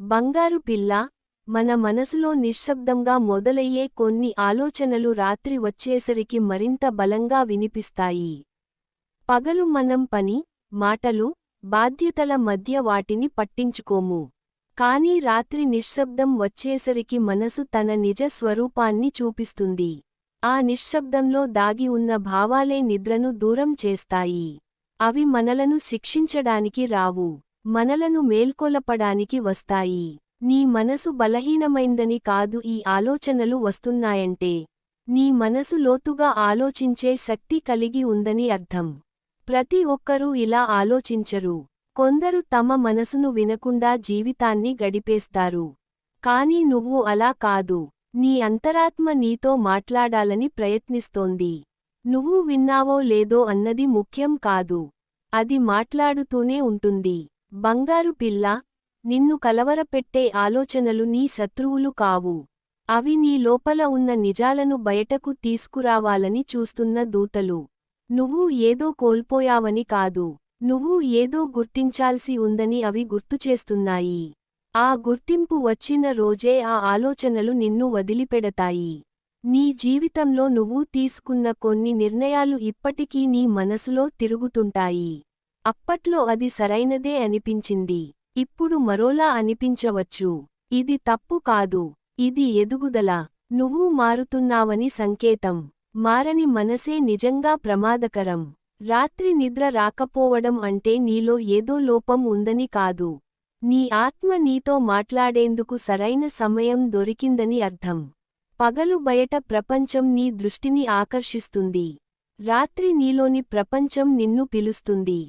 బంగారు పిల్ల మన మనసులో నిశ్శబ్దంగా మొదలయ్యే కొన్ని ఆలోచనలు రాత్రి వచ్చేసరికి మరింత బలంగా వినిపిస్తాయి. పగలు మనం పని మాటలు బాధ్యతల మధ్య వాటిని పట్టించుకోము. కానీ రాత్రి నిశ్శబ్దం వచ్చేసరికి మనసు తన నిజ స్వరూపాన్ని చూపిస్తుంది. ఆ నిశ్శబ్దంలో దాగి ఉన్న భావాలే నిద్రను దూరం చేస్తాయి. అవి మనలను శిక్షించడానికి రావు. మనలను మేల్కొలపడానికి వస్తాయి. నీ మనసు బలహీనమైందని కాదు ఈ ఆలోచనలు వస్తున్నాయంటే. నీ మనసు లోతుగా ఆలోచించే శక్తి కలిగి ఉందని అర్థం. ప్రతి ఒక్కరూ ఇలా ఆలోచించరు. కొందరు తమ మనసును వినకుండా జీవితాన్ని గడిపేస్తారు. కాని నువ్వు అలా కాదు. నీ అంతరాత్మ నీతో మాట్లాడాలని ప్రయత్నిస్తోంది. నువ్వు విన్నావో లేదో అన్నది ముఖ్యం కాదు. అది మాట్లాడుతూనే ఉంటుంది. బంగారు పిల్ల నిన్ను కలవరపెట్టే ఆలోచనలు నీ శత్రువులు కావు. అవి నీ లోపల ఉన్న నిజాలను బయటకు తీసుకురావాలని చూస్తున్న దూతలు. నువ్వు ఏదో కోల్పోయావని కాదు. నువ్వు ఏదో గుర్తించాల్సి ఉందని అవి గుర్తుచేస్తున్నాయి ఆ గుర్తింపు వచ్చిన రోజే ఆ ఆలోచనలు నిన్ను వదిలిపెడతాయి. నీ జీవితంలో నువ్వు తీసుకున్న కొన్ని నిర్ణయాలు ఇప్పటికీ నీ మనసులో తిరుగుతుంటాయి. అప్పట్లో అది సరైనదే అనిపించింది. ఇప్పుడు మరోలా అనిపించవచ్చు. ఇది తప్పు కాదు. ఇది ఎదుగుదల. నువ్వు మారుతున్నావని సంకేతం. మారని మనసే నిజంగా ప్రమాదకరం. రాత్రి నిద్ర రాకపోవడం అంటే నీలో ఏదో లోపం ఉందని కాదు. నీ ఆత్మ నీతో మాట్లాడేందుకు సరైన సమయం దొరికిందని అర్థం. పగలు బయట ప్రపంచం నీ దృష్టిని ఆకర్షిస్తుంది. రాత్రి నీలోని ప్రపంచం నిన్ను పిలుస్తుంది.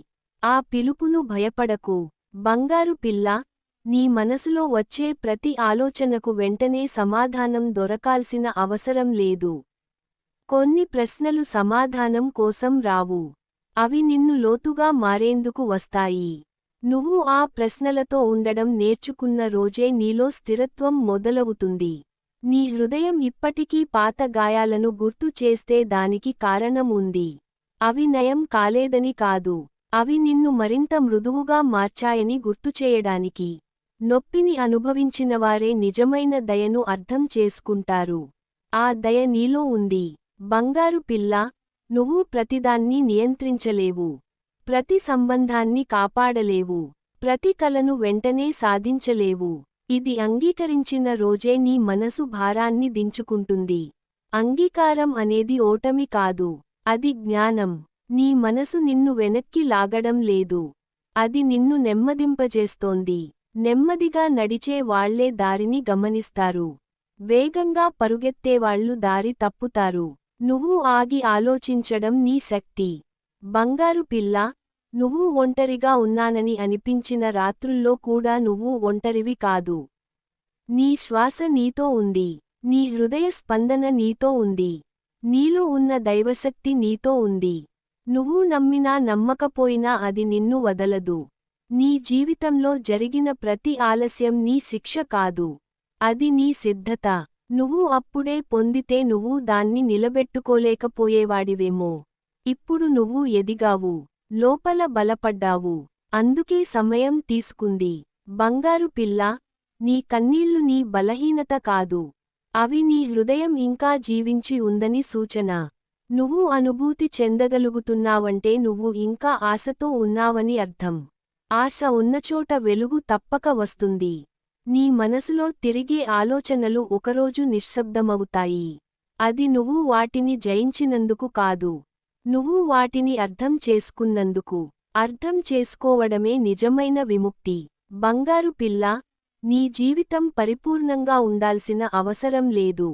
ఆ పిలుపును భయపడకు. బంగారు పిల్ల నీ మనసులో వచ్చే ప్రతి ఆలోచనకు వెంటనే సమాధానం దొరకాల్సిన అవసరం లేదు. కొన్ని ప్రశ్నలు సమాధానం కోసం రావు. అవి నిన్ను లోతుగా మారేందుకు వస్తాయి. నువ్వు ఆ ప్రశ్నలతో ఉండడం నేర్చుకున్న రోజే నీలో స్థిరత్వం మొదలవుతుంది. నీ హృదయం ఇప్పటికీ పాత గాయాలను గుర్తు చేస్తే దానికి కారణం ఉంది. అవి నయం కాలేదని కాదు. అవి నిన్ను మరింత మృదువుగా మార్చాయని గుర్తుచేయడానికి. నొప్పిని అనుభవించినవారే నిజమైన దయను అర్థం చేసుకుంటారు. ఆ దయ నీలో ఉంది. బంగారు పిల్ల నువ్వు ప్రతిదాన్ని నియంత్రించలేవు. ప్రతి సంబంధాన్ని కాపాడలేవు. ప్రతి కలను వెంటనే సాధించలేవు. ఇది అంగీకరించిన రోజే నీ మనసు భారాన్ని దించుకుంటుంది. అంగీకారం అనేది ఓటమి కాదు. అది జ్ఞానం. నీ మనసు నిన్ను వెనక్కి లాగడం లేదు. అది నిన్ను నెమ్మదింపజేస్తోంది. నెమ్మదిగా నడిచే వాళ్ళే దారిని గమనిస్తారు. వేగంగా పరుగెత్తేవాళ్ళు దారి తప్పుతారు. నువ్వు ఆగి ఆలోచించడం నీ శక్తి. బంగారు పిల్ల నువ్వు ఒంటరిగా ఉన్నానని అనిపించిన రాత్రుల్లో కూడా నువ్వు ఒంటరివి కాదు. నీ శ్వాస నీతో ఉంది. నీ హృదయ స్పందన నీతో ఉంది. నీలో ఉన్న దైవశక్తి నీతో ఉంది. నువ్వు నమ్మినా నమ్మకపోయినా అది నిన్ను వదలదు. నీ జీవితంలో జరిగిన ప్రతి ఆలస్యం నీ శిక్ష కాదు. అది నీ సిద్ధత. నువ్వు అప్పుడే పొందితే నువ్వు దాన్ని నిలబెట్టుకోలేకపోయేవాడివేమో. ఇప్పుడు నువ్వు ఎదిగావు. లోపల బలపడ్డావు. అందుకే సమయం తీసుకుంది. బంగారు పిల్ల నీ కన్నీళ్ళు నీ బలహీనత కాదు. అవి నీ హృదయం ఇంకా జీవించి ఉందని సూచన. నువ్వు అనుభూతి చెందగలుగుతున్నావంటే నువ్వు ఇంకా ఆశతో ఉన్నావని అర్థం. ఆశ ఉన్నచోట వెలుగు తప్పక వస్తుంది. నీ మనసులో తిరిగే ఆలోచనలు ఒకరోజు నిశ్శబ్దమవుతాయి. అది నువ్వు వాటిని జయించినందుకు కాదు. నువ్వు వాటిని అర్థం చేసుకున్నందుకు. అర్థం చేసుకోవడమే నిజమైన విముక్తి. బంగారు పిల్ల నీ జీవితం పరిపూర్ణంగా ఉండాల్సిన అవసరం లేదు.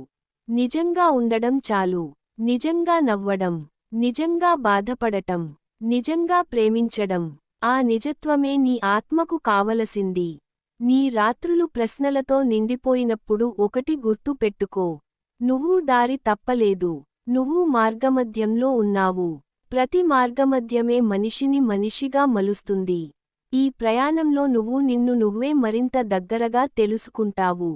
నిజంగా ఉండడం చాలు. నిజంగా నవ్వడం నిజంగా బాధపడటం నిజంగా ప్రేమించడం ఆ నిజత్వమే నీ ఆత్మకు కావలసింది. నీ రాత్రులు ప్రశ్నలతో నిండిపోయినప్పుడు ఒకటి గుర్తు పెట్టుకో. నువ్వు దారి తప్పలేదు. నువ్వు మార్గమధ్యంలో ఉన్నావు. ప్రతి మార్గమధ్యమే మనిషిని మనిషిగా మలుస్తుంది. ఈ ప్రయాణంలో నువ్వు నిన్ను నువ్వే మరింత దగ్గరగా తెలుసుకుంటావు.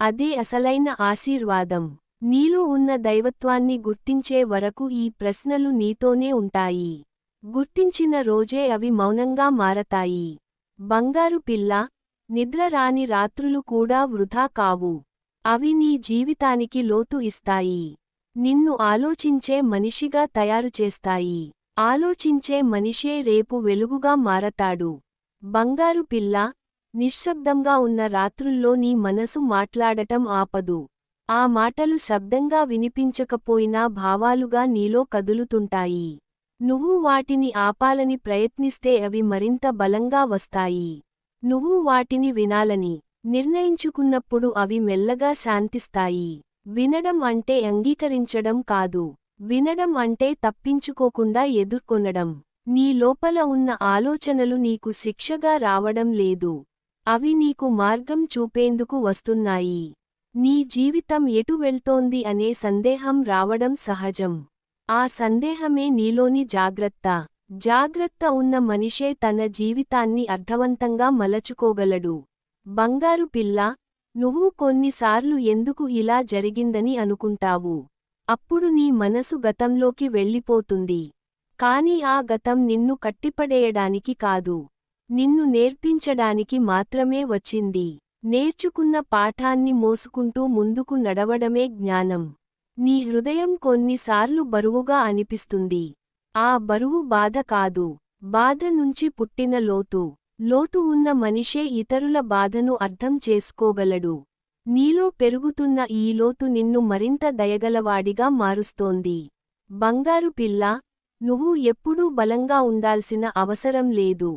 అదే అసలైన ఆశీర్వాదం. నీలో ఉన్న దైవత్వాన్ని గుర్తించే వరకు ఈ ప్రశ్నలు నీతోనే ఉంటాయి. గుర్తించిన రోజే అవి మౌనంగా మారతాయి. బంగారు పిల్ల నిద్ర రాని రాత్రులు కూడా వృధా కావు. అవి నీ జీవితానికి లోతు ఇస్తాయి. నిన్ను ఆలోచించే మనిషిగా తయారు చేస్తాయి. ఆలోచించే మనిషే రేపు వెలుగుగా మారతాడు. బంగారు పిల్ల నిశ్శబ్దంగా ఉన్న రాత్రుల్లో నీ మనసు మాట్లాడటం ఆపదు. ఆ మాటలు శబ్దంగా వినిపించకపోయినా భావాలుగా నీలో కదులుతుంటాయి. నువ్వు వాటిని ఆపాలని ప్రయత్నిస్తే అవి మరింత బలంగా వస్తాయి. నువ్వు వాటిని వినాలని నిర్ణయించుకున్నప్పుడు అవి మెల్లగా శాంతిస్తాయి. వినడం అంటే అంగీకరించడం కాదు. వినడం అంటే తప్పించుకోకుండా ఎదుర్కొనడం. నీ లోపల ఉన్న ఆలోచనలు నీకు శిక్షగా రావడం లేదు. అవి నీకు మార్గం చూపేందుకు వస్తున్నాయి. నీ జీవితం ఎటు వెళ్తోంది అనే సందేహం రావడం సహజం. ఆ సందేహమే నీలోని జాగ్రత్త. జాగ్రత్త ఉన్న మనిషే తన జీవితాన్ని అర్థవంతంగా మలచుకోగలడు. బంగారు పిల్ల నువ్వు కొన్నిసార్లు ఎందుకు ఇలా జరిగిందని అనుకుంటావు? అప్పుడు నీ మనసు గతంలోకి వెళ్ళిపోతుంది. కాని ఆ గతం నిన్ను కట్టిపడేయడానికి కాదు. నిన్ను నేర్పించడానికి మాత్రమే వచ్చింది. నేర్చుకున్న పాఠాన్ని మోసుకుంటూ ముందుకు నడవడమే జ్ఞానం. నీ హృదయం కొన్నిసార్లు బరువుగా అనిపిస్తుంది. ఆ బరువు బాధ కాదు. బాధ నుంచి పుట్టిన లోతు. లోతు ఉన్న మనిషే ఇతరుల బాధను అర్థం చేసుకోగలడు. నీలో పెరుగుతున్న ఈ లోతు నిన్ను మరింత దయగలవాడిగా మారుస్తోంది. బంగారు పిల్ల నువ్వు ఎప్పుడూ బలంగా ఉండాల్సిన అవసరం లేదు.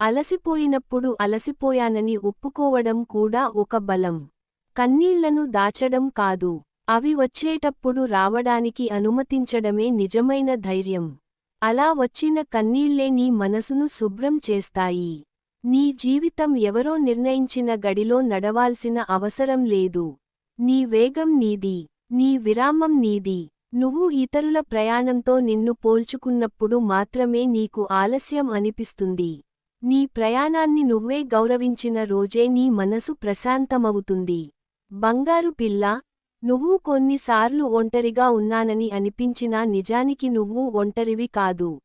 అలసిపోయినప్పుడు అలసిపోయానని ఒప్పుకోవడం కూడా ఒక బలం. కన్నీళ్ళను దాచడం కాదు. అవి వచ్చేటప్పుడు రావడానికి అనుమతించడమే నిజమైన ధైర్యం. అలా వచ్చిన కన్నీళ్ళే నీ మనసును శుభ్రం చేస్తాయి. నీ జీవితం ఎవరో నిర్ణయించిన గడిలో నడవాల్సిన అవసరం లేదు. నీ వేగం నీది. నీ విరామం నీది. నువ్వు ఇతరుల ప్రయాణంతో నిన్ను పోల్చుకున్నప్పుడు మాత్రమే నీకు ఆలస్యం అనిపిస్తుంది. నీ ప్రయాణాన్ని నువ్వే గౌరవించిన రోజే నీ మనసు ప్రశాంతమవుతుంది. బంగారు పిల్ల నువ్వు కొన్నిసార్లు ఒంటరిగా ఉన్నానని అనిపించినా నిజానికి నువ్వు ఒంటరివి కాదు.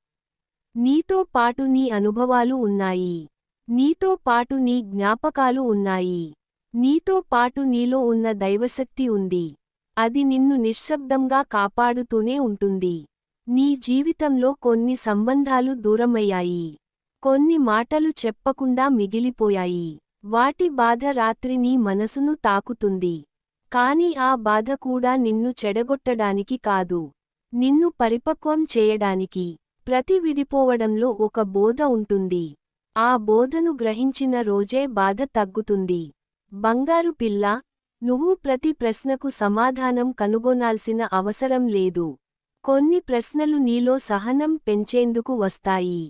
నీతో పాటు నీ అనుభవాలు ఉన్నాయి. నీతో పాటు నీ జ్ఞాపకాలు ఉన్నాయి. నీతో పాటు నీలో ఉన్న దైవశక్తి ఉంది. అది నిన్ను నిశ్శబ్దంగా కాపాడుతూనే ఉంటుంది. నీ జీవితంలో కొన్ని సంబంధాలు దూరమయ్యాయి. కొన్ని మాటలు చెప్పకుండా మిగిలిపోయాయి. వాటి బాధ రాత్రి నీ మనసును తాకుతుంది. కాని ఆ బాధ కూడా నిన్ను చెడగొట్టడానికి కాదు. నిన్ను పరిపక్వం చేయడానికి ప్రతి విడిపోవడంలో ఒక బోధ ఉంటుంది. ఆ బోధను గ్రహించిన రోజే బాధ తగ్గుతుంది. బంగారు పిల్ల నువ్వు ప్రతి ప్రశ్నకు సమాధానం కనుగొనాల్సిన అవసరం లేదు. కొన్ని ప్రశ్నలు నీలో సహనం పెంచేందుకు వస్తాయి.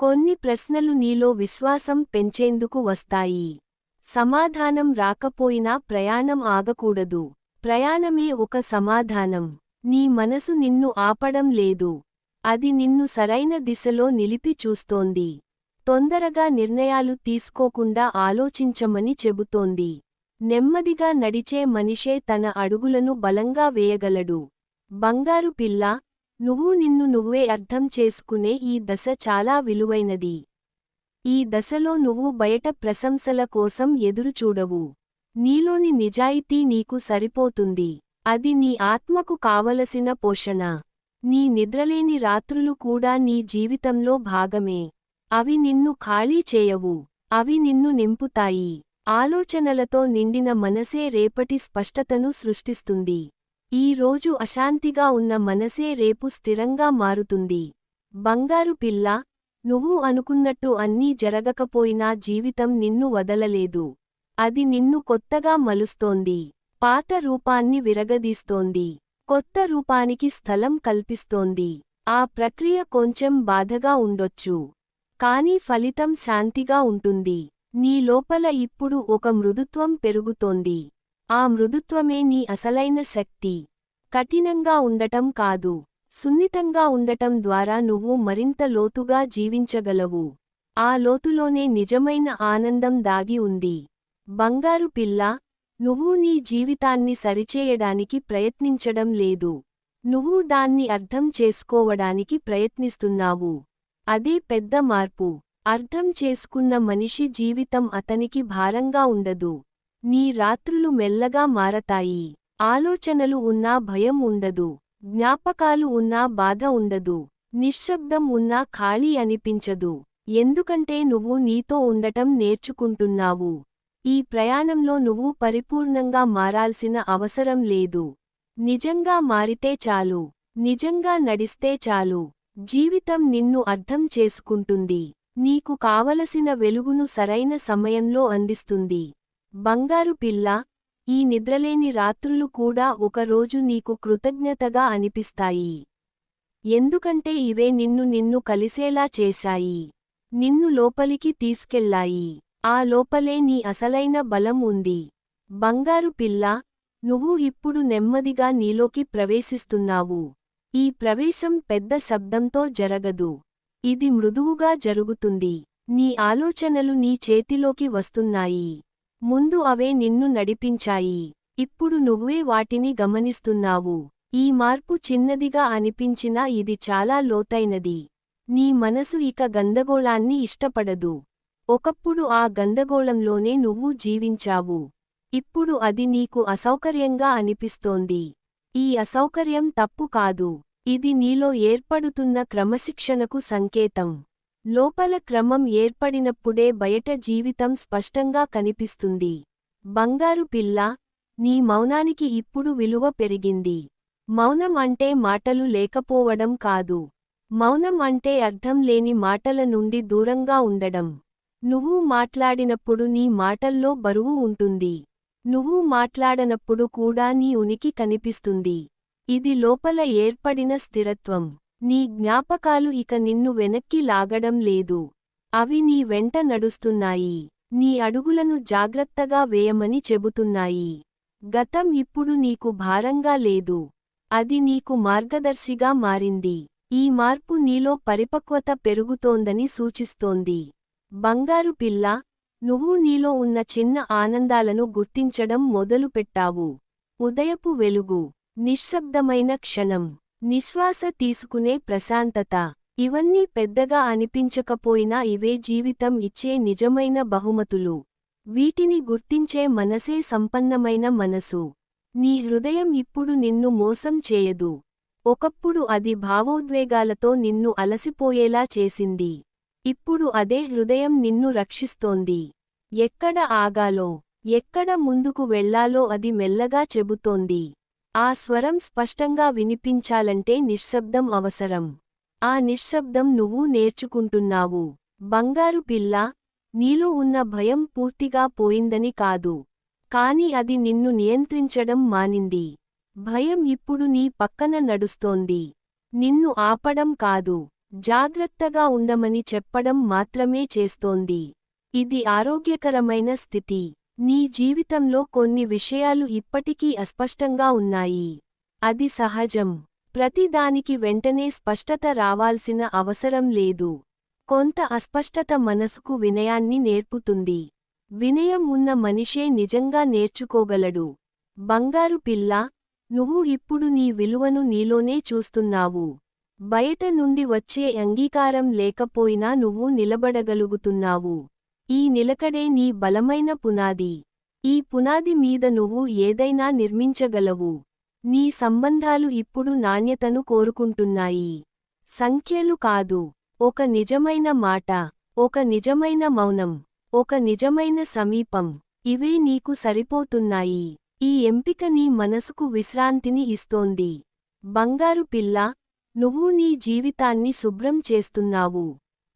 కొన్ని ప్రశ్నలు నీలో విశ్వాసం పెంచేందుకు వస్తాయి. సమాధానం రాకపోయినా ప్రయాణం ఆగకూడదు. ప్రయాణమే ఒక సమాధానం. నీ మనసు నిన్ను ఆపడం లేదు. అది నిన్ను సరైన దిశలో నిలిపి చూస్తోంది. తొందరగా నిర్ణయాలు తీసుకోకుండా ఆలోచించమని చెబుతోంది. నెమ్మదిగా నడిచే మనిషే తన అడుగులను బలంగా వేయగలడు. బంగారు పిల్ల నువ్వు నిన్ను నువ్వే అర్థం చేసుకునే ఈ దశ చాలా విలువైనది. ఈ దశలో నువ్వు బయట ప్రశంసల కోసం ఎదురుచూడవు నీలోని నిజాయితీ నీకు సరిపోతుంది. అది నీ ఆత్మకు కావలసిన పోషణ. నీ నిద్రలేని రాత్రులు కూడా నీ జీవితంలో భాగమే. అవి నిన్ను ఖాళీ చేయవు. అవి నిన్ను నింపుతాయి. ఆలోచనలతో నిండిన మనసే రేపటి స్పష్టతను సృష్టిస్తుంది. ఈ రోజు అశాంతిగా ఉన్న మనసే రేపు స్థిరంగా మారుతుంది. బంగారు పిల్ల నువ్వు అనుకున్నట్టు అన్నీ జరగకపోయినా జీవితం నిన్ను వదలలేదు. అది నిన్ను కొత్తగా మలుస్తోంది. పాత రూపాన్ని విరగదీస్తోంది. కొత్త రూపానికి స్థలం కల్పిస్తోంది. ఆ ప్రక్రియ కొంచెం బాధగా ఉండొచ్చు. కాని ఫలితం శాంతిగా ఉంటుంది. నీ లోపల ఇప్పుడు ఒక మృదుత్వం పెరుగుతోంది. ఆ మృదుత్వమే నీ అసలైన శక్తి. కఠినంగా ఉండటం కాదు. సున్నితంగా ఉండటం ద్వారా నువ్వు మరింత లోతుగా జీవించగలవు. ఆ లోతులోనే నిజమైన ఆనందం దాగి ఉంది. బంగారు పిల్ల నువ్వు నీ జీవితాన్ని సరిచేయడానికి ప్రయత్నించడం లేదు. నువ్వు దాన్ని అర్థం చేసుకోవడానికి ప్రయత్నిస్తున్నావు. అదే పెద్ద మార్పు. అర్థం చేసుకున్న మనిషి జీవితం అతనికి భారంగా ఉండదు. నీ రాత్రులు మెల్లగా మారతాయి. ఆలోచనలు ఉన్నా భయం ఉండదు. జ్ఞాపకాలు ఉన్నా బాధ ఉండదు. నిశ్శబ్దం ఉన్నా ఖాళీ అనిపించదు. ఎందుకంటే నువ్వు నీతో ఉండటం నేర్చుకుంటున్నావు. ఈ ప్రయాణంలో నువ్వు పరిపూర్ణంగా మారాల్సిన అవసరం లేదు. నిజంగా మారితే చాలు. నిజంగా నడిస్తే చాలు. జీవితం నిన్ను అర్థం చేసుకుంటుంది. నీకు కావలసిన వెలుగును సరైన సమయంలో అందిస్తుంది. బంగారు పిల్ల ఈ నిద్రలేని రాత్రులు కూడా ఒకరోజు నీకు కృతజ్ఞతగా అనిపిస్తాయి. ఎందుకంటే ఇవే నిన్ను నిన్ను కలిసేలా చేశాయి. నిన్ను లోపలికి తీసుకెళ్ళాయి ఆ లోపలే నీ అసలైన బలం ఉంది. బంగారు పిల్ల నువ్వు ఇప్పుడు నెమ్మదిగా నీలోకి ప్రవేశిస్తున్నావు. ఈ ప్రవేశం పెద్ద శబ్దంతో జరగదు. ఇది మృదువుగా జరుగుతుంది. నీ ఆలోచనలు నీ చేతిలోకి వస్తున్నాయి. ముందు అవే నిన్ను నడిపించాయి. ఇప్పుడు నువ్వే వాటిని గమనిస్తున్నావు. ఈ మార్పు చిన్నదిగా అనిపించినా ఇది చాలా లోతైనది. నీ మనసు ఇక గందగోళాన్ని ఇష్టపడదు. ఒకప్పుడు ఆ గందగోళంలోనే నువ్వు జీవించావు. ఇప్పుడు అది నీకు అసౌకర్యంగా అనిపిస్తోంది. ఈ అసౌకర్యం తప్పు కాదు. ఇది నీలో ఏర్పడుతున్న క్రమశిక్షణకు సంకేతం. లోపల క్రమం ఏర్పడినప్పుడే బయట జీవితం స్పష్టంగా కనిపిస్తుంది. బంగారు పిల్ల నీ మౌనానికి ఇప్పుడు విలువ పెరిగింది. మౌనం అంటే మాటలు లేకపోవడం కాదు. మౌనం అంటే అర్థం లేని మాటల నుండి దూరంగా ఉండడం. నువ్వు మాట్లాడినప్పుడు నీ మాటల్లో బరువు ఉంటుంది. నువ్వు మాట్లాడనప్పుడు కూడా నీ ఉనికి కనిపిస్తుంది. ఇది లోపల ఏర్పడిన స్థిరత్వం. నీ జ్ఞాపకాలు ఇక నిన్ను వెనక్కి లాగడం లేదు. అవి నీ వెంట నడుస్తున్నాయి. నీ అడుగులను జాగ్రత్తగా వేయమని చెబుతున్నాయి. గతం ఇప్పుడు నీకు భారంగా లేదు. అది నీకు మార్గదర్శిగా మారింది. ఈ మార్పు నీలో పరిపక్వత పెరుగుతోందని సూచిస్తోంది. బంగారు పిల్ల నువ్వు నీలో ఉన్న చిన్న ఆనందాలను గుర్తించడం మొదలుపెట్టావు. ఉదయపు వెలుగు నిశ్శబ్దమైన క్షణం. నిశ్వాస తీసుకునే ప్రశాంతత. ఇవన్నీ పెద్దగా అనిపించకపోయినా ఇవే జీవితం ఇచ్చే నిజమైన బహుమతులు. వీటిని గుర్తించే మనసే సంపన్నమైన మనసు. నీ హృదయం ఇప్పుడు నిన్ను మోసం చేయదు. ఒకప్పుడు అది భావోద్వేగాలతో నిన్ను అలసిపోయేలా చేసింది. ఇప్పుడు అదే హృదయం నిన్ను రక్షిస్తోంది. ఎక్కడ ఆగాలో ఎక్కడ ముందుకు వెళ్ళాలో అది మెల్లగా చెబుతోంది. ఆ స్వరం స్పష్టంగా వినిపించాలంటే నిశ్శబ్దం అవసరం. ఆ నిశ్శబ్దం నువ్వు నేర్చుకుంటున్నావు. బంగారు పిల్ల నీలో ఉన్న భయం పూర్తిగా పోయిందని కాదు. కాని అది నిన్ను నియంత్రించడం మానింది. భయం ఇప్పుడు నీ పక్కన నడుస్తోంది. నిన్ను ఆపడం కాదు జాగ్రత్తగా ఉండమని చెప్పడం మాత్రమే చేస్తోంది. ఇది ఆరోగ్యకరమైన స్థితి. నీ జీవితంలో కొన్ని విషయాలు ఇప్పటికీ అస్పష్టంగా ఉన్నాయి. అది సహజం. ప్రతిదానికి వెంటనే స్పష్టత రావాల్సిన అవసరం లేదు. కొంత అస్పష్టత మనసుకు వినయాన్ని నేర్పుతుంది. వినయం ఉన్న మనిషే నిజంగా నేర్చుకోగలడు. బంగారు పిల్ల నువ్వు ఇప్పుడు నీ విలువను నీలోనే చూస్తున్నావు. బయట నుండి వచ్చే అంగీకారం లేకపోయినా నువ్వు నిలబడగలుగుతున్నావు. ఈ నిలకడే నీ బలమైన పునాది. ఈ పునాది మీద నువ్వు ఏదైనా నిర్మించగలవు. నీ సంబంధాలు ఇప్పుడు నాణ్యతను కోరుకుంటున్నాయి. సంఖ్యలు కాదు. ఒక నిజమైన మాట ఒక నిజమైన మౌనం ఒక నిజమైన సమీపం. ఇవే నీకు సరిపోతున్నాయి. ఈ ఎంపిక నీ మనసుకు విశ్రాంతిని ఇస్తోంది. బంగారు పిల్ల నువ్వు నీ జీవితాన్ని శుభ్రం చేస్తున్నావు.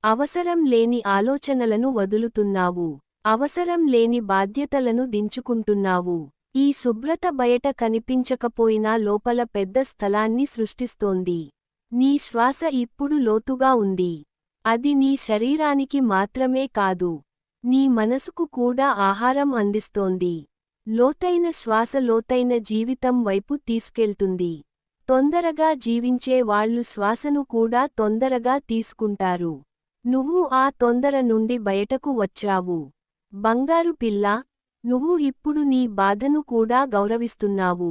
అవసరం లేని ఆలోచనలను వదులుతున్నావు. అవసరం లేని బాధ్యతలను దించుకుంటున్నావు. ఈ శుభ్రత బయట కనిపించకపోయినా లోపల పెద్ద స్థలాన్ని సృష్టిస్తోంది. నీ శ్వాస ఇప్పుడు లోతుగా ఉంది. అది నీ శరీరానికి మాత్రమే కాదు. నీ మనసుకు కూడా ఆహారం అందిస్తోంది. లోతైన శ్వాస లోతైన జీవితం వైపు తీసుకెళ్తుంది. తొందరగా జీవించే వాళ్ళు శ్వాసను కూడా తొందరగా తీసుకుంటారు. నువ్వు ఆ తొందర నుండి బయటకు వచ్చావు. బంగారు పిల్ల నువ్వు ఇప్పుడు నీ బాధను కూడా గౌరవిస్తున్నావు.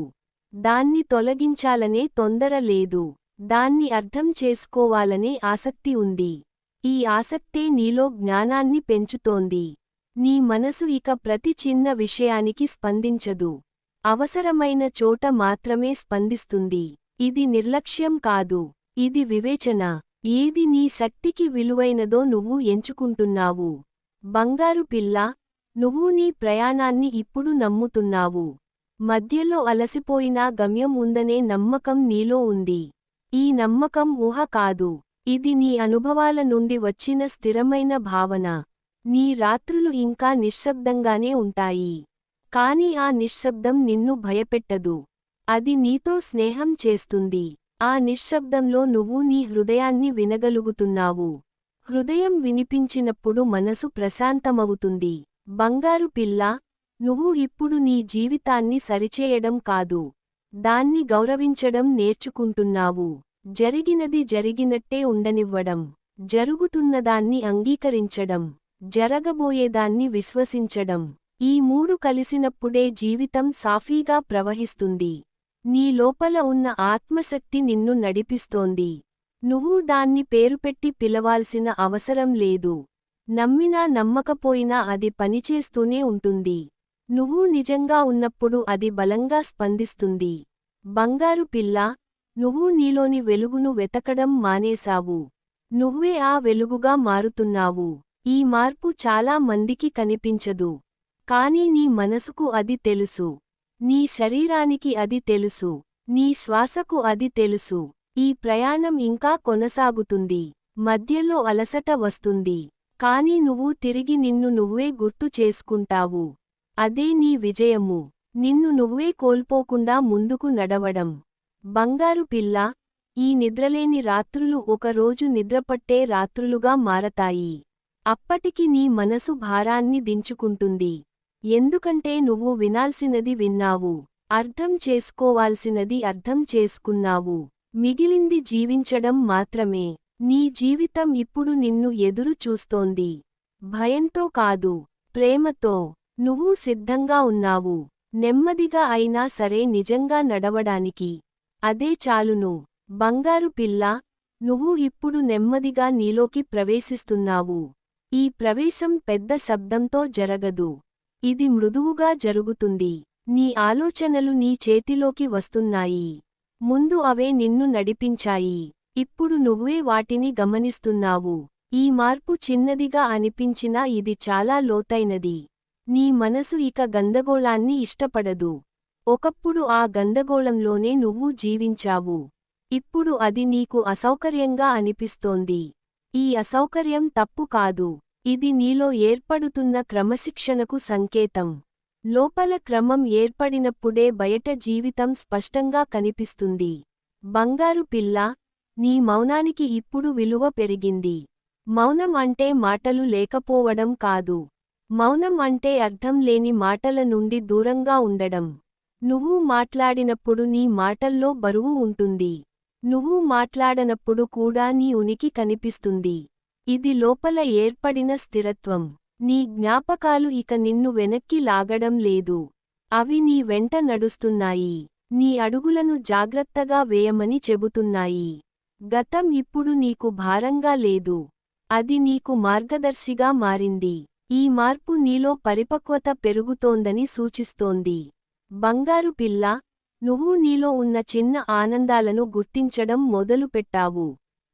దాన్ని తొలగించాలనే తొందర లేదు. దాన్ని అర్థం చేసుకోవాలనే ఆసక్తి ఉంది. ఈ ఆసక్తే నీలో జ్ఞానాన్ని పెంచుతోంది. నీ మనసు ఇక ప్రతి చిన్న విషయానికి స్పందించదు. అవసరమైన చోట మాత్రమే స్పందిస్తుంది. ఇది నిర్లక్ష్యం కాదు. ఇది వివేచన. ఏది నీ శక్తికి విలువైనదో నువ్వు ఎంచుకుంటున్నావు. బంగారు పిల్ల నువ్వు నీ ప్రయాణాన్ని ఇప్పుడు నమ్ముతున్నావు. మధ్యలో అలసిపోయినా గమ్యం ఉందనే నమ్మకం నీలో ఉంది. ఈ నమ్మకం ఊహ కాదు. ఇది నీ అనుభవాల నుండి వచ్చిన స్థిరమైన భావన. నీ రాత్రులు ఇంకా నిశ్శబ్దంగానే ఉంటాయి. కాని ఆ నిశ్శబ్దం నిన్ను భయపెట్టదు. అది నీతో స్నేహం చేస్తుంది. ఆ నిశ్శబ్దంలో నువ్వు నీ హృదయాన్ని వినగలుగుతున్నావు. హృదయం వినిపించినప్పుడు మనసు ప్రశాంతమవుతుంది. బంగారు పిల్ల నువ్వు ఇప్పుడు నీ జీవితాన్ని సరిచేయడం కాదు. దాన్ని గౌరవించడం నేర్చుకుంటున్నావు. జరిగినది జరిగినట్టే ఉండనివ్వడం. జరుగుతున్నదాన్ని అంగీకరించడం. జరగబోయేదాన్ని విశ్వసించడం. ఈ మూడు కలిసినప్పుడే జీవితం సాఫీగా ప్రవహిస్తుంది. నీ లోపల ఉన్న ఆత్మశక్తి నిన్ను నడిపిస్తోంది. నువ్వు దాన్ని పేరుపెట్టి పిలవాల్సిన అవసరం లేదు. నమ్మినా నమ్మకపోయినా అది పనిచేస్తూనే ఉంటుంది. నువ్వు నిజంగా ఉన్నప్పుడు అది బలంగా స్పందిస్తుంది. బంగారు పిల్ల నువ్వు నీలోని వెలుగును వెతకడం మానేశావు. నువ్వే ఆ వెలుగుగా మారుతున్నావు. ఈ మార్పు చాలా మందికి కనిపించదు. కాని నీ మనసుకు అది తెలుసు. నీ శరీరానికి అది తెలుసు. నీ శ్వాసకు అది తెలుసు. ఈ ప్రయాణం ఇంకా కొనసాగుతుంది. మధ్యలో అలసట వస్తుంది. కాని నువ్వు తిరిగి నిన్ను నువ్వే గుర్తు చేసుకుంటావు. అదే నీ విజయము. నిన్ను నువ్వే కోల్పోకుండా ముందుకు నడవడం. బంగారు పిల్ల ఈ నిద్రలేని రాత్రులు ఒకరోజు నిద్రపట్టే రాత్రులుగా మారతాయి. అప్పటికి నీ మనసు భారాన్ని దించుకుంటుంది. ఎందుకంటే నువ్వు వినాల్సినది విన్నావు అర్థం చేసుకోవాల్సినది అర్థం చేసుకున్నావు. మిగిలింది జీవించడం మాత్రమే. నీ జీవితం ఇప్పుడు నిన్ను ఎదురు చూస్తోంది. భయంతో కాదు ప్రేమతో. నువ్వు సిద్ధంగా ఉన్నావు. నెమ్మదిగా అయినా సరే నిజంగా నడవడానికి. అదే చాలును. బంగారు పిల్ల నువ్వు ఇప్పుడు నెమ్మదిగా నీలోకి ప్రవేశిస్తున్నావు. ఈ ప్రవేశం పెద్ద శబ్దంతో జరగదు. ఇది మృదువుగా జరుగుతుంది. నీ ఆలోచనలు నీ చేతిలోకి వస్తున్నాయి. ముందు అవే నిన్ను నడిపించాయి. ఇప్పుడు నువ్వే వాటిని గమనిస్తున్నావు. ఈ మార్పు చిన్నదిగా అనిపించినా ఇది చాలా లోతైనది. నీ మనసు ఇక గందగోళాన్ని ఇష్టపడదు. ఒకప్పుడు ఆ గందగోళంలోనే నువ్వు జీవించావు. ఇప్పుడు అది నీకు అసౌకర్యంగా అనిపిస్తోంది. ఈ అసౌకర్యం తప్పు కాదు. ఇది నీలో ఏర్పడుతున్న క్రమశిక్షణకు సంకేతం. లోపల క్రమం ఏర్పడినప్పుడే బయట జీవితం స్పష్టంగా కనిపిస్తుంది. బంగారు పిల్ల నీ మౌనానికి ఇప్పుడు విలువ పెరిగింది. మౌనం అంటే మాటలు లేకపోవడం కాదు. మౌనం అంటే అర్థం లేని మాటల నుండి దూరంగా ఉండడం. నువ్వు మాట్లాడినప్పుడు నీ మాటల్లో బరువు ఉంటుంది. నువ్వు మాట్లాడనప్పుడు కూడా నీ ఉనికి కనిపిస్తుంది. ఇది లోపల ఏర్పడిన స్థిరత్వం. నీ జ్ఞాపకాలు ఇక నిన్ను వెనక్కి లాగడం లేదు. అవి నీ వెంట నడుస్తున్నాయి. నీ అడుగులను జాగ్రత్తగా వేయమని చెబుతున్నాయి. గతం ఇప్పుడు నీకు భారంగా లేదు. అది నీకు మార్గదర్శిగా మారింది. ఈ మార్పు నీలో పరిపక్వత పెరుగుతోందని సూచిస్తోంది. బంగారు పిల్ల నువ్వు నీలో ఉన్న చిన్న ఆనందాలను గుర్తించడం మొదలుపెట్టావు.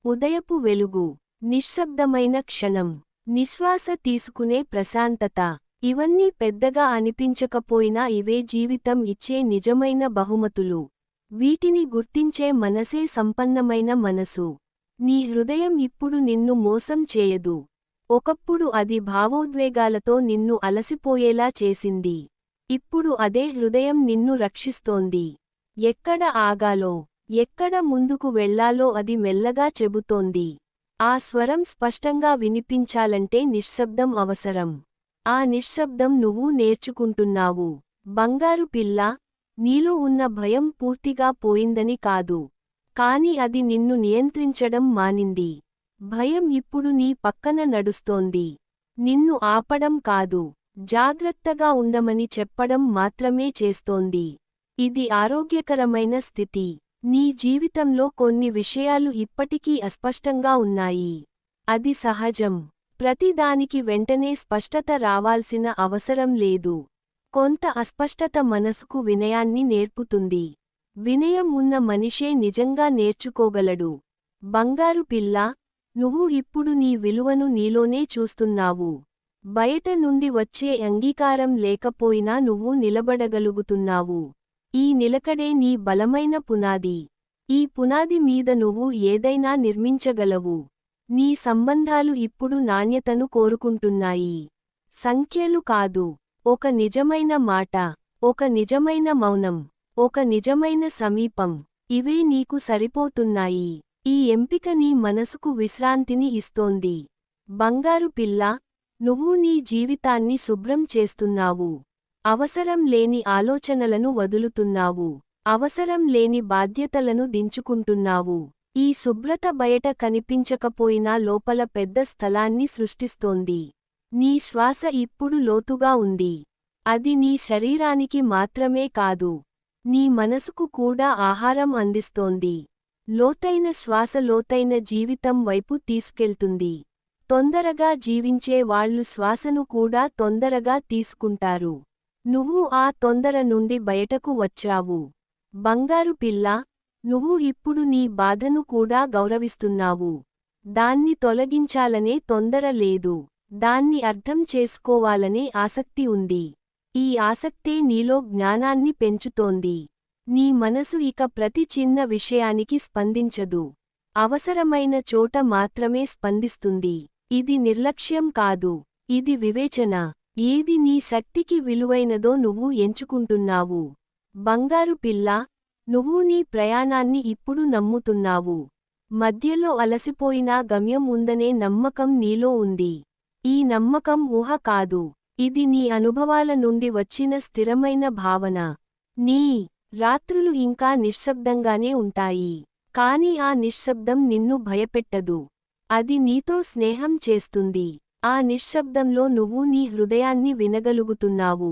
ఉదయపు వెలుగు. నిశ్శబ్దమైన క్షణం. నిశ్వాస తీసుకునే ప్రశాంతత. ఇవన్నీ పెద్దగా అనిపించకపోయినా ఇవే జీవితం ఇచ్చే నిజమైన బహుమతులు. వీటిని గుర్తించే మనసే సంపన్నమైన మనసు. నీ హృదయం ఇప్పుడు నిన్ను మోసం చేయదు. ఒకప్పుడు అది భావోద్వేగాలతో నిన్ను అలసిపోయేలా చేసింది. ఇప్పుడు అదే హృదయం నిన్ను రక్షిస్తోంది. ఎక్కడ ఆగాలో ఎక్కడ ముందుకు వెళ్ళాలో అది మెల్లగా చెబుతోంది. ఆ స్వరం స్పష్టంగా వినిపించాలంటే నిశ్శబ్దం అవసరం. ఆ నిశ్శబ్దం నువ్వు నేర్చుకుంటున్నావు. బంగారు పిల్ల నీలో ఉన్న భయం పూర్తిగా పోయిందని కాదు. కాని అది నిన్ను నియంత్రించడం మానింది. భయం ఇప్పుడు నీ పక్కన నడుస్తోంది. నిన్ను ఆపడం కాదు జాగ్రత్తగా ఉండమని చెప్పడం మాత్రమే చేస్తోంది. ఇది ఆరోగ్యకరమైన స్థితి. నీ జీవితంలో కొన్ని విషయాలు ఇప్పటికీ అస్పష్టంగా ఉన్నాయి. అది సహజం. ప్రతిదానికి వెంటనే స్పష్టత రావాల్సిన అవసరం లేదు. కొంత అస్పష్టత మనసుకు వినయాన్ని నేర్పుతుంది. వినయం ఉన్న మనిషే నిజంగా నేర్చుకోగలడు. బంగారు పిల్ల నువ్వు ఇప్పుడు నీ విలువను నీలోనే చూస్తున్నావు. బయట నుండి వచ్చే అంగీకారం లేకపోయినా నువ్వు నిలబడగలుగుతున్నావు. ఈ నిలకడే నీ బలమైన పునాది. ఈ పునాది మీద నువ్వు ఏదైనా నిర్మించగలవు. నీ సంబంధాలు ఇప్పుడు నాణ్యతను కోరుకుంటున్నాయి. సంఖ్యలు కాదు. ఒక నిజమైన మాట ఒక నిజమైన మౌనం ఒక నిజమైన సమీపం. ఇవే నీకు సరిపోతున్నాయి. ఈ ఎంపిక నీ మనసుకు విశ్రాంతిని ఇస్తోంది. బంగారు పిల్ల నువ్వు నీ జీవితాన్ని శుభ్రం చేస్తున్నావు. అవసరం లేని ఆలోచనలను వదులుతున్నావు. అవసరం లేని బాధ్యతలను దించుకుంటున్నావు. ఈ శుభ్రత బయట కనిపించకపోయినా లోపల పెద్ద స్థలాన్ని సృష్టిస్తోంది. నీ శ్వాస ఇప్పుడు లోతుగా ఉంది. అది నీ శరీరానికి మాత్రమే కాదు. నీ మనసుకు కూడా ఆహారం అందిస్తోంది. లోతైన శ్వాస లోతైన జీవితం వైపు తీసుకెళ్తుంది. తొందరగా జీవించే వాళ్ళు శ్వాసను కూడా తొందరగా తీసుకుంటారు. నువ్వు ఆ తొందర నుండి బయటకు వచ్చావు. బంగారు పిల్ల నువ్వు ఇప్పుడు నీ బాధను కూడా గౌరవిస్తున్నావు. దాన్ని తొలగించాలనే తొందర లేదు. దాన్ని అర్థం చేసుకోవాలనే ఆసక్తి ఉంది. ఈ ఆసక్తే నీలో జ్ఞానాన్ని పెంచుతోంది. నీ మనసు ఇక ప్రతి చిన్న విషయానికి స్పందించదు. అవసరమైన చోట మాత్రమే స్పందిస్తుంది. ఇది నిర్లక్ష్యం కాదు. ఇది వివేచన. ఏది నీ శక్తికి విలువైనదో నువ్వు ఎంచుకుంటున్నావు. బంగారు పిల్ల నువ్వు నీ ప్రయాణాన్ని ఇప్పుడు నమ్ముతున్నావు. మధ్యలో అలసిపోయినా గమ్యం ఉందనే నమ్మకం నీలో ఉంది. ఈ నమ్మకం ఊహ కాదు. ఇది నీ అనుభవాల నుండి వచ్చిన స్థిరమైన భావన. నీ రాత్రులు ఇంకా నిశ్శబ్దంగానే ఉంటాయి. కాని ఆ నిశ్శబ్దం నిన్ను భయపెట్టదు. అది నీతో స్నేహం చేస్తుంది. ఆ నిశ్శబ్దంలో నువ్వు నీ హృదయాన్ని వినగలుగుతున్నావు.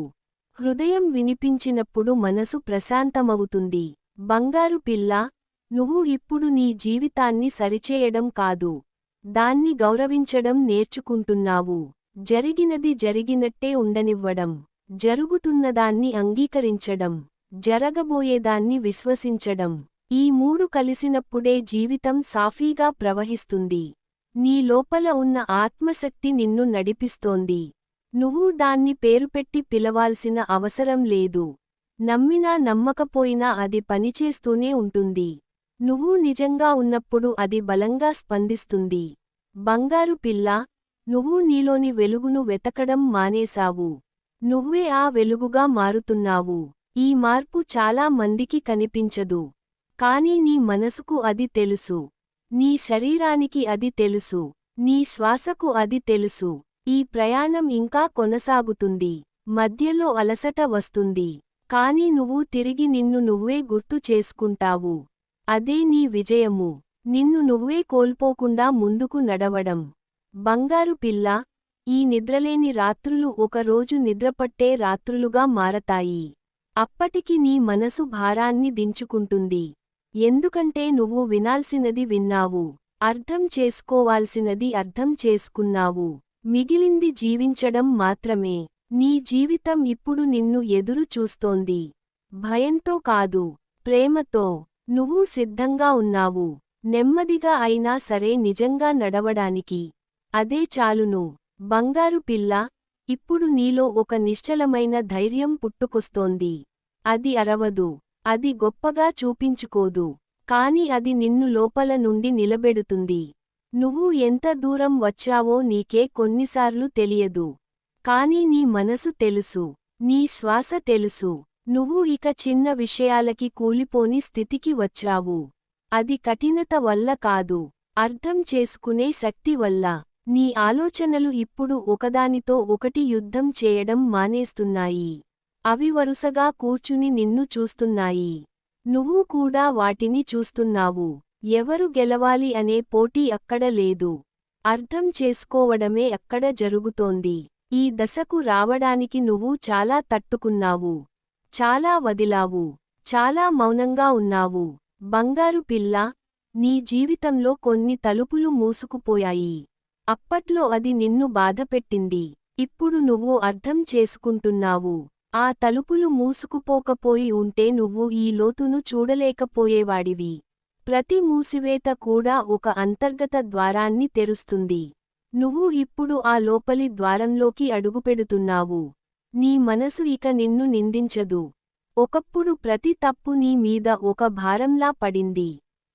హృదయం వినిపించినప్పుడు మనసు ప్రశాంతమవుతుంది. బంగారు పిల్ల నువ్వు ఇప్పుడు నీ జీవితాన్ని సరిచేయడం కాదు. దాన్ని గౌరవించడం నేర్చుకుంటున్నావు. జరిగినది జరిగినట్టే ఉండనివ్వడం. జరుగుతున్నదాన్ని అంగీకరించడం. జరగబోయేదాన్ని విశ్వసించడం. ఈ మూడు కలిసినప్పుడే జీవితం సాఫీగా ప్రవహిస్తుంది. నీ లోపల ఉన్న ఆత్మశక్తి నిన్ను నడిపిస్తోంది. నువ్వు దాన్ని పేరుపెట్టి పిలవాల్సిన అవసరం లేదు. నమ్మినా నమ్మకపోయినా అది పనిచేస్తూనే ఉంటుంది. నువ్వు నిజంగా ఉన్నప్పుడు అది బలంగా స్పందిస్తుంది. బంగారు పిల్ల నువ్వు నీలోని వెలుగును వెతకడం మానేశావు. నువ్వే ఆ వెలుగుగా మారుతున్నావు. ఈ మార్పు చాలా మందికి కనిపించదు. కాని నీ మనసుకు అది తెలుసు. నీ శరీరానికి అది తెలుసు నీ శ్వాసకు అది తెలుసు ఈ ప్రయాణం ఇంకా కొనసాగుతుంది మధ్యలో అలసట వస్తుంది కాని నువ్వు తిరిగి నిన్ను నువ్వే గుర్తు చేసుకుంటావు. అదే నీ విజయము నిన్ను నువ్వే కోల్పోకుండా ముందుకు నడవడం. బంగారు పిల్ల ఈ నిద్రలేని రాత్రులు ఒకరోజు నిద్రపట్టే రాత్రులుగా మారతాయి. అప్పటికి నీ మనసు భారాన్ని దించుకుంటుంది. ఎందుకంటే నువ్వు వినాల్సినది విన్నావు అర్థం చేసుకోవాల్సినది అర్థం చేసుకున్నావు. మిగిలింది జీవించడం మాత్రమే. నీ జీవితం ఇప్పుడు నిన్ను ఎదురు చూస్తోంది. భయంతో కాదు ప్రేమతో. నువ్వు సిద్ధంగా ఉన్నావు. నెమ్మదిగా అయినా సరే నిజంగా నడవడానికి. అదే చాలును. బంగారు పిల్ల ఇప్పుడు నీలో ఒక నిశ్చలమైన ధైర్యం పుట్టుకొస్తోంది. అది అరవదు. అది గొప్పగా చూపించుకోదు. కాని అది నిన్ను లోపల నుండి నిలబెడుతుంది. నువ్వు ఎంత దూరం వచ్చావో నీకే కొన్నిసార్లు తెలియదు. కాని నీ మనసు తెలుసు. నీ శ్వాస తెలుసు. నువ్వు ఇక చిన్న విషయాలకి కూలిపోని స్థితికి వచ్చావు. అది కఠినత వల్ల కాదు. అర్థం చేసుకునే శక్తి వల్ల. నీ ఆలోచనలు ఇప్పుడు ఒకదానితో ఒకటి యుద్ధం చేయడం మానేస్తున్నాయి. అవి వరుసగా కూర్చుని నిన్ను చూస్తున్నాయి. నువ్వు కూడా వాటిని చూస్తున్నావు. ఎవరు గెలవాలి అనే పోటీ అక్కడ లేదు. అర్థం చేసుకోవడమే అక్కడ జరుగుతోంది. ఈ దశకు రావడానికి నువ్వు చాలా తట్టుకున్నావు. చాలా వదిలావు. చాలా మౌనంగా ఉన్నావు. బంగారు పిల్ల నీ జీవితంలో కొన్ని తలుపులు మూసుకుపోయాయి. అప్పట్లో అది నిన్ను బాధపెట్టింది. ఇప్పుడు నువ్వు అర్థం చేసుకుంటున్నావు. ఆ తలుపులు మూసుకుపోకపోయి ఉంటే నువ్వు ఈ లోతును చూడలేకపోయేవాడివి. ప్రతి మూసివేత కూడా ఒక అంతర్గత ద్వారాన్ని తెరుస్తుంది. నువ్వు ఇప్పుడు ఆ లోపలి ద్వారంలోకి అడుగుపెడుతున్నావు. నీ మనసు ఇక నిన్ను నిందించదు. ఒకప్పుడు ప్రతి తప్పు నీ మీద ఒక భారంలా పడింది.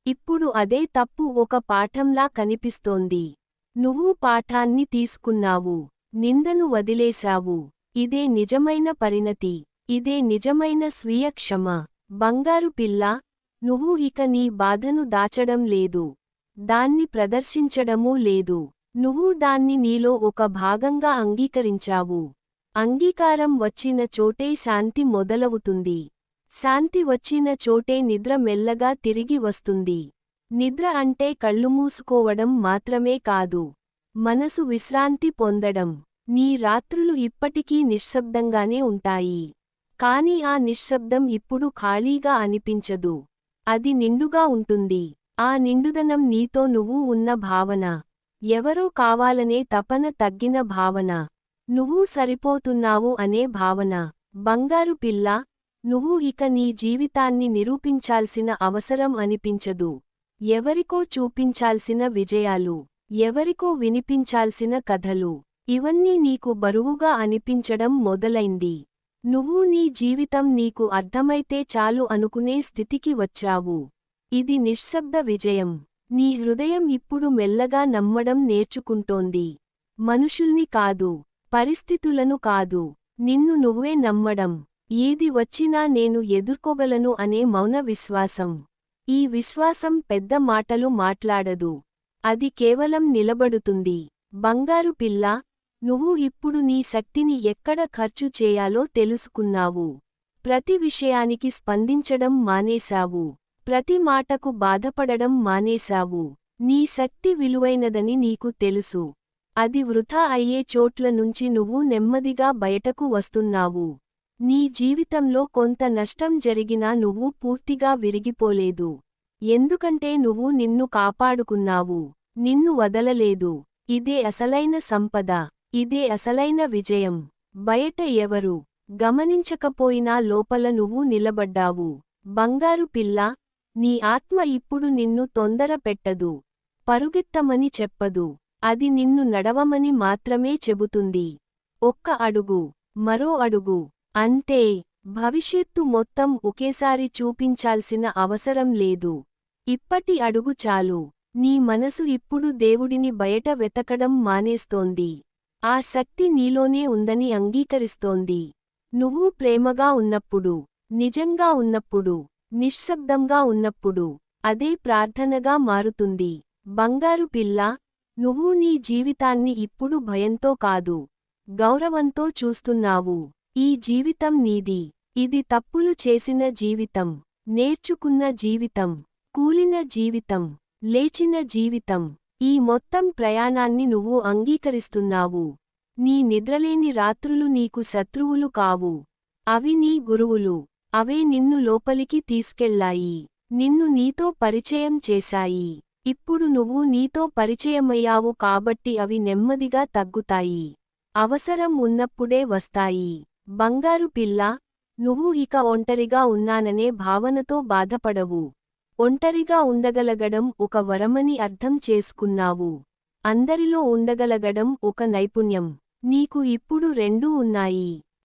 ఇప్పుడు అదే తప్పు ఒక పాఠంలా కనిపిస్తోంది. నువ్వు పాఠాన్ని తీసుకున్నావు. నిందను వదిలేశావు. ఇదే నిజమైన పరిణతి ఇదే నిజమైన స్వీయ క్షమ బంగారు పిల్ల నువ్వు ఇక నీ బాధను దాచడం లేదు. దాన్ని ప్రదర్శించడమూ లేదు. నువ్వు దాన్ని నీలో ఒక భాగంగా అంగీకరించావు. అంగీకారం వచ్చిన చోటే శాంతి మొదలవుతుంది. శాంతి వచ్చిన చోటే నిద్ర మెల్లగా తిరిగి వస్తుంది. నిద్ర అంటే కళ్ళు మూసుకోవడం మాత్రమే కాదు. మనసు విశ్రాంతి పొందడం. నీ రాత్రులు ఇప్పటికీ నిశ్శబ్దంగానే ఉంటాయి. కాని ఆ నిశ్శబ్దం ఇప్పుడు ఖాళీగా అనిపించదు. అది నిండుగా ఉంటుంది. ఆ నిండుదనం నీతో నువ్వు ఉన్న భావన. ఎవరో కావాలనే తపన తగ్గిన భావన. నువ్వు సరిపోతున్నావు అనే భావన. బంగారు పిల్ల నువ్వు ఇక నీ జీవితాన్ని నిరూపించాల్సిన అవసరం అనిపించదు. ఎవరికో చూపించాల్సిన విజయాలు ఎవరికో వినిపించాల్సిన కథలు. ఇవన్నీ నీకు బరువుగా అనిపించడం మొదలైంది. నువ్వు నీ జీవితం నీకు అర్థమైతే చాలు అనుకునే స్థితికి వచ్చావు. ఇది నిశ్శబ్ద విజయం. నీ హృదయం ఇప్పుడు మెల్లగా నమ్మడం నేర్చుకుంటోంది. మనుషుల్ని కాదు పరిస్థితులను కాదు. నిన్ను నువ్వే నమ్మడం. ఏది వచ్చినా నేను ఎదుర్కోగలను అనే మౌన విశ్వాసం. ఈ విశ్వాసం పెద్ద మాటలు మాట్లాడదు. అది కేవలం నిలబడుతుంది. బంగారు పిల్ల నువ్వు ఇప్పుడు నీ శక్తిని ఎక్కడ ఖర్చు చేయాలో తెలుసుకున్నావు. ప్రతి విషయానికి స్పందించడం మానేశావు. ప్రతి మాటకు బాధపడడం మానేశావు. నీ శక్తి విలువైనదని నీకు తెలుసు. అది వృథా అయ్యే చోట్ల నుంచి నువ్వు నెమ్మదిగా బయటకు వస్తున్నావు. నీ జీవితంలో కొంత నష్టం జరిగినా నువ్వు పూర్తిగా విరిగిపోలేదు. ఎందుకంటే నువ్వు నిన్ను కాపాడుకున్నావు. నిన్ను వదలలేదు. ఇదే అసలైన సంపద. ఇదే అసలైన విజయం. బయట ఎవరు గమనించకపోయినా లోపల నువ్వు నిలబడ్డావు. బంగారు పిల్ల నీ ఆత్మ ఇప్పుడు నిన్ను తొందర పెట్టదు. పరుగెత్తమని చెప్పదు. అది నిన్ను నడవమని మాత్రమే చెబుతుంది. ఒక్క అడుగు మరో అడుగు. అంతే భవిష్యత్తు మొత్తం ఒకేసారి చూపించాల్సిన అవసరం లేదు. ఇప్పటి అడుగు చాలు. నీ మనసు ఇప్పుడు దేవుడిని బయట వెతకడం మానేస్తోంది. ఆ శక్తి నీలోనే ఉందని అంగీకరిస్తోంది. నువ్వు ప్రేమగా ఉన్నప్పుడు నిజంగా ఉన్నప్పుడు నిశ్శబ్దంగా ఉన్నప్పుడు అదే ప్రార్థనగా మారుతుంది. బంగారు పిల్ల నువ్వు నీ జీవితాన్ని ఇప్పుడు భయంతో కాదు గౌరవంతో చూస్తున్నావు. ఈ జీవితం నీది. ఇది తప్పులు చేసిన జీవితం నేర్చుకున్న జీవితం కూలిన జీవితం లేచిన జీవితం. ఈ మొత్తం ప్రయాణాన్ని నువ్వు అంగీకరిస్తున్నావు. నీ నిద్రలేని రాత్రులు నీకు శత్రువులు కావు. అవి నీ గురువులు. అవే నిన్ను లోపలికి తీసుకెళ్ళాయి నిన్ను నీతో పరిచయం చేశాయి. ఇప్పుడు నువ్వు నీతో పరిచయమయ్యావు కాబట్టి అవి నెమ్మదిగా తగ్గుతాయి. అవసరం ఉన్నప్పుడే వస్తాయి. బంగారు పిల్ల నువ్వు ఇక ఒంటరిగా ఉన్నాననే భావనతో బాధపడవు. ఒంటరిగా ఉండగలగడం ఒక వరమని అర్థం చేసుకున్నావు. అందరిలో ఉండగలగడం ఒక నైపుణ్యం. నీకు ఇప్పుడు రెండూ ఉన్నాయి.